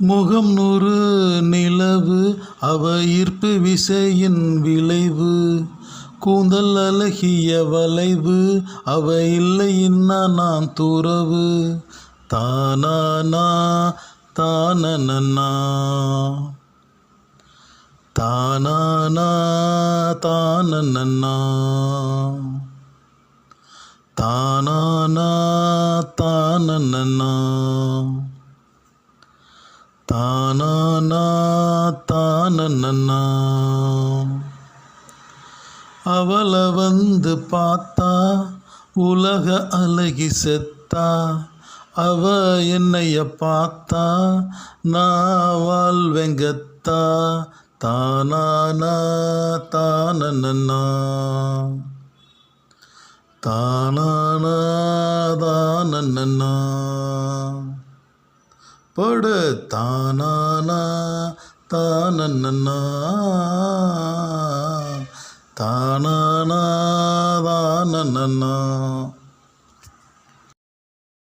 முகம் நூறு நிலவு அவ ஈர்ப்பு விசையின் விளைவு. கூந்தல் அழகிய வளைவு அவ இல்லை இன்னா நான் துறவு. தானானா தானனா தானானா தானனா தானானா தானனா தானானா தானனா அவளை வந்து பார்த்தா உலக அழகி செத்தா. அவ என்னைய பார்த்தா நான் வாழ்வெங்கத்தா தானானா தானனா தானானா தானனா படு தானானா தானனா தானானா தானன்னா